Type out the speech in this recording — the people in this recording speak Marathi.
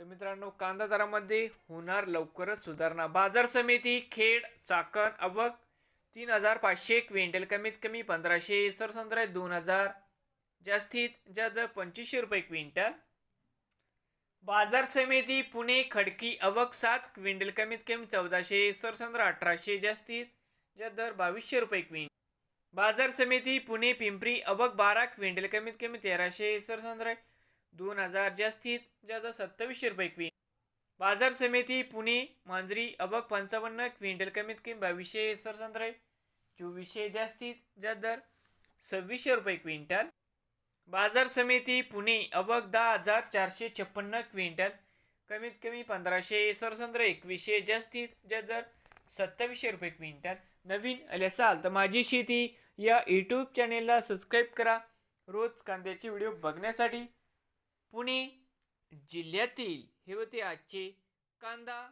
तर मित्रांनो कांदा दरामध्ये होणार लवकरच सुधारणा. बाजार समिती खेड चाकण अवक तीन हजार पाचशे क्विंटल कमीत कमी पंधराशे सरसंद्रा दोन हजार जास्तीत जास्त पंचवीसशे रुपये क्विंटल. बाजार समिती पुणे खडकी अवक सात क्विंटल कमीत कमी चौदाशे सरसंद्रा अठराशे जास्तीत जास्त दर बावीसशे रुपये क्विंटल. बाजार समिती पुणे पिंपरी अवक बारा क्विंटल कमीत कमी तेराशे सरसंद्रा दोन हजार जास्तीत जास्त सत्तावीसशे रुपये क्विंटल बाजार समिती पुणे मांजरी अबक पंचावन्न क्विंटल कमीत कमी बावीसशे सरसंत्रे चोवीसशे जास्तीत जास्त दर सव्वीसशे रुपये क्विंटल बाजार समिती पुणे अबक दहा हजार चारशे छप्पन्न क्विंटल कमीत कमी पंधराशे सरसंत्र एकवीसशे जास्तीत जास्त दर सत्तावीसशे रुपये क्विंटल नवीन आले असाल तर माझी शेती या यूट्यूब चॅनेलला सबस्क्राईब करा. रोज कांद्याचे व्हिडिओ बघण्यासाठी. पुणे जिल्ह्यातील हे होते आजचे कांदा